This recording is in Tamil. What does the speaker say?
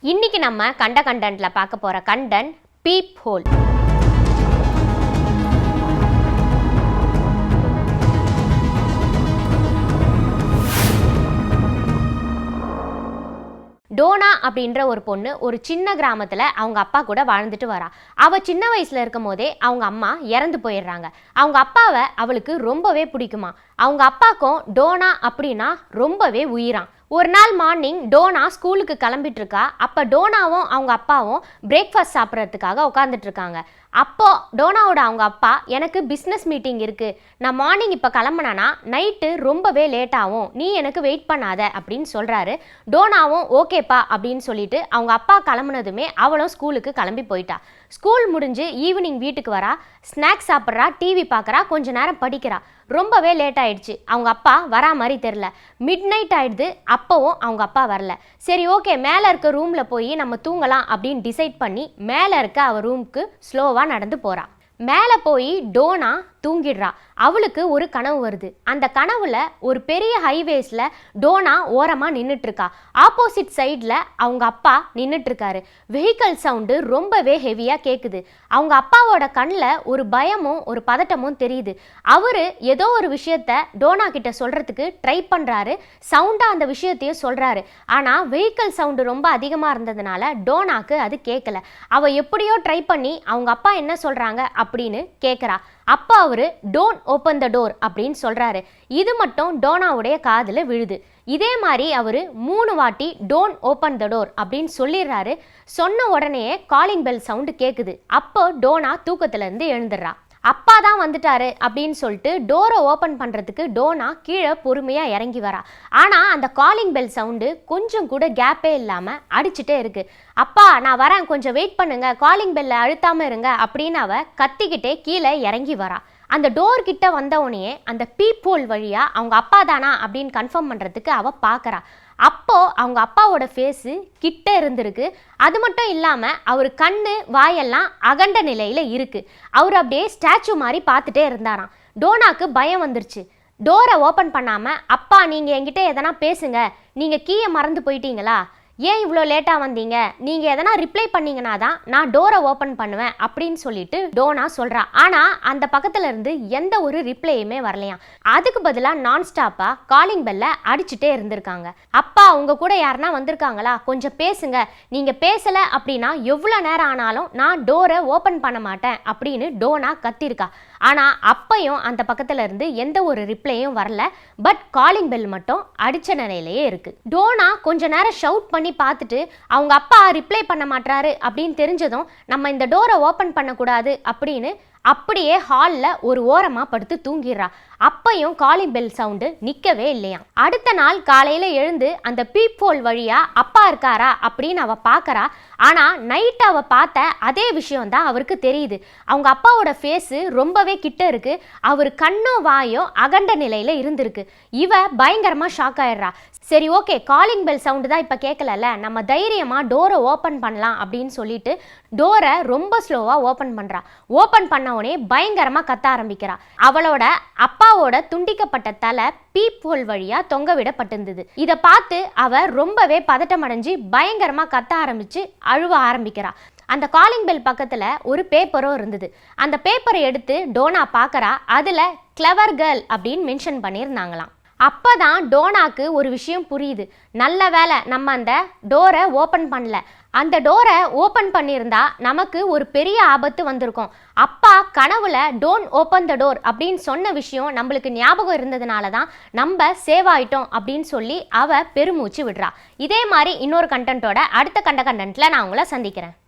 இன்னைக்கு நம்ம கண்ட கண்டன்ட்ல பார்க்க போற கண்டன் பீப் ஹோல் டோனா அப்படின்ற ஒரு பொண்ணு ஒரு சின்ன கிராமத்தில் அவங்க அப்பா கூட வாழ்ந்துட்டு வரா. அவள் சின்ன வயசில் இருக்கும் போதே அவங்க அம்மா இறந்து போயிடுறாங்க. அவங்க அப்பாவை அவளுக்கு ரொம்பவே பிடிக்குமா. அவங்க அப்பாக்கும் டோனா அப்படின்னா ரொம்பவே உயிரான் ஒரு நாள் மார்னிங் டோனா ஸ்கூலுக்கு கிளம்பிட்டு இருக்கா அப்போ டோனாவும் அவங்க அப்பாவும் பிரேக்ஃபாஸ்ட் சாப்பிட்றதுக்காக உட்காந்துட்டு இருக்காங்க அப்போ டோனாவோட அவங்க அப்பா எனக்கு பிஸ்னஸ் மீட்டிங் இருக்கு. நான் மார்னிங் இப்போ கிளம்புனேன்னா நைட்டு ரொம்பவே லேட் ஆகும். நீ எனக்கு வெயிட் பண்ணாத. அப்படின்னு சொல்றாரு. டோனாவும் ஓகேப்பா. அப்படின்னு சொல்லிட்டு அவங்க அப்பா கிளம்புனதுமே அவளும் ஸ்கூலுக்கு கிளம்பி போயிட்டா. ஸ்கூல் முடிஞ்சு ஈவினிங் வீட்டுக்கு வரா. ஸ்நாக்ஸ் சாப்பிட்றா டிவி பார்க்குறா கொஞ்ச நேரம் படிக்கிறா. ரொம்பவே லேட் ஆயிடுச்சு. அவங்க அப்பா வரா மாதிரி தெரில மிட் நைட் ஆயிடுது. அப்போவும் அவங்க அப்பா வரல. சரி ஓகே மேலே இருக்க ரூமில் போய் நம்ம தூங்கலாம் அப்படின்னு டிசைட் பண்ணி மேலே இருக்க அவள் ரூமுக்கு ஸ்லோவாக நடந்து போகிறாள் மேலே போய் டோனா தூங்கிடுறா. அவளுக்கு ஒரு கனவு வருது. அந்த கனவுல ஒரு பெரிய ஹைவேஸ்ல டோனா ஓரமாக நின்றுட்டு இருக்கா ஆப்போசிட் சைடில் அவங்க அப்பா நின்றுட்டு இருக்காரு வெஹிக்கல் சவுண்டு ரொம்பவே ஹெவியாக கேட்குது அவங்க அப்பாவோட கண்ணில் ஒரு பயமும் ஒரு பதட்டமும் தெரியுது. அவரு ஏதோ ஒரு விஷயத்த டோனா கிட்ட சொல்றதுக்கு ட்ரை பண்றாரு. சவுண்டா அந்த விஷயத்தையும் சொல்றாரு. ஆனா வெஹிக்கல் சவுண்டு ரொம்ப அதிகமா இருந்ததுனால டோனாக்கு அது கேட்கல அவ எப்படியோ ட்ரை பண்ணி அவங்க அப்பா என்ன சொல்றாங்க அப்படின்னு கேட்குறா அப்பா அவர் டோன்ட் ஓப்பன் த டோர் அப்படின்னு சொல்கிறாரு இது மட்டும் டோனாவுடைய காதில் விழுது. இதே மாதிரி அவர் மூணு வாட்டி டோன்ட் ஓப்பன் த டோர் அப்படின்னு சொல்லிடுறாரு. சொன்ன உடனே காலிங் பெல் சவுண்டு கேட்குது அப்போ டோனா தூக்கத்துலேருந்து எழுந்துடுறா. அப்பா தான் வந்துட்டாரு அப்படின்னு சொல்லிட்டு டோரை ஓப்பன் பண்ணுறதுக்கு டோனா கீழே பொறுமையாக இறங்கி வரா. ஆனால் அந்த காலிங் பெல் சவுண்டு கொஞ்சம் கூட கேப்பே இல்லாமல் அடிச்சுட்டே இருக்கு. அப்பா நான் வரேன் கொஞ்சம் வெயிட் பண்ணுங்க காலிங் பெல்லை அழுத்தாமல் இருங்க அப்படின்னு அவ கத்திக்கிட்டே கீழே இறங்கி வரா. அந்த டோர் கிட்ட வந்தவனையே அந்த பீப்போல் வழியாக அவங்க அப்பா தானா அப்படின்னு கன்ஃபார்ம் பண்ணுறதுக்கு அவள் பார்க்குறா அப்போது அவங்க அப்பாவோட ஃபேஸு கிட்ட இருந்திருக்கு. அது மட்டும் இல்லாமல் அவர் கண்ணு வாயெல்லாம் அகண்ட நிலையில் இருக்குது அவர் அப்படியே ஸ்டாச்சு மாதிரி பார்த்துட்டே இருந்தாராம். டோனாக்கு பயம் வந்துருச்சு. டோரை ஓப்பன் பண்ணாமல் அப்பா நீங்கள் என்கிட்ட எதனா பேசுங்க. நீங்கள் கீயை மறந்து போயிட்டீங்களா? ஏன் இவ்வளோ லேட்டாக வந்தீங்க? நீங்கள் எதனா ரிப்ளை பண்ணீங்கன்னா தான் நான் டோரை ஓப்பன் பண்ணுவேன் அப்படின்னு சொல்லிட்டு டோனா சொல்கிறா ஆனால் அந்த பக்கத்தில் இருந்து எந்த ஒரு ரிப்ளையுமே வரலையாம். அதுக்கு பதிலாக நான் ஸ்டாப்பாக காலிங் பெல்லை அடிச்சுட்டே இருந்திருக்காங்க. அப்பா உங்க கூட யாருனா வந்திருக்காங்களா? கொஞ்சம் பேசுங்க. நீங்கள் பேசலை அப்படின்னா எவ்வளோ நேரம் ஆனாலும் நான் டோரை ஓப்பன் பண்ண மாட்டேன் அப்படின்னு டோனா கத்திருக்கா. ஆனால் அப்பையும் அந்த பக்கத்தில் இருந்து எந்த ஒரு ரிப்ளையும் வரல. பட் காலிங் பெல் மட்டும் அடிச்ச நிலையிலேயே இருக்கு. டோனா கொஞ்ச நேரம் ஷவுட் பண்ணி பார்த்துட்டு அவங்க அப்பா ரிப்ளை பண்ண மாட்டாரு அப்படின்னு தெரிஞ்சதும் நம்ம இந்த டோரை ஓப்பன் பண்ணக்கூடாது அப்படின்னு அப்படியே ஹாலில் ஒரு ஓரமாக படுத்து தூங்கிடுறா. அப்பையும் காலிங் பெல் சவுண்டு நிற்கவே இல்லையா அடுத்த நாள் காலையில் எழுந்து அந்த பீப்போல் வழியாக அப்பா இருக்காரா? அப்படின்னு அவள் பார்க்குறா ஆனால் நைட் அவள் பார்த்த அதே விஷயம் தான் அவருக்கு தெரியுது. அவங்க அப்பாவோட ஃபேஸு ரொம்பவே கிட்ட இருக்கு. அவர் கண்ணோ வாயோ அகண்ட நிலையில் இருந்திருக்கு. இவ பயங்கரமாக ஷாக் ஆயிடுறா. சரி ஓகே காலிங் பெல் சவுண்டு தான் இப்போ கேட்கலல்ல நம்ம தைரியமாக டோரை ஓப்பன் பண்ணலாம் அப்படின்னு சொல்லிட்டு டோரை ரொம்ப ஸ்லோவாக ஓப்பன் பண்ணுறா ஓப்பன் பண்ண உடனே பயங்கரமா கத்த ஆரம்பிக்கிறா. அவளோட அப்பாவோட துண்டிக்கப்பட்ட தலை பீப் ஹோல் வழியா தொங்க விடப்பட்டிருந்தது. இதை பார்த்து அவ ரொம்பவே பதட்டமடைஞ்சு பயங்கரமா கத்த ஆரம்பிச்சு அழுவ ஆரம்பிக்கிறா. அந்த காலிங் பெல் பக்கத்துல ஒரு பேப்பரும் இருந்தது. அந்த பேப்பரை எடுத்து டோனா பாக்குறா. அதுல கிளவர் கேர்ள் அப்படின்னு மென்ஷன் பண்ணியிருந்தாங்களாம். அப்போதான் டோனாக்கு ஒரு விஷயம் புரியுது. நல்ல வேலை நம்ம அந்த டோரை ஓப்பன் பண்ணல. அந்த டோரை ஓப்பன் பண்ணியிருந்தா நமக்கு ஒரு பெரிய ஆபத்து வந்திருக்கும். அப்பா கனவுல டோன்ட் ஓப்பன் த டோர் அப்படின்னு சொன்ன விஷயம் நம்மளுக்கு ஞாபகம் இருந்ததுனால தான் நம்ம சேவ் ஆயிட்டோம் அப்படின்னு சொல்லி அவ பெருமூச்சு விடுறா. இதே மாதிரி இன்னொரு கண்டென்ட்டோட அடுத்த கண்ட கண்டென்ட்ல நான் உங்களை சந்திக்கிறேன்.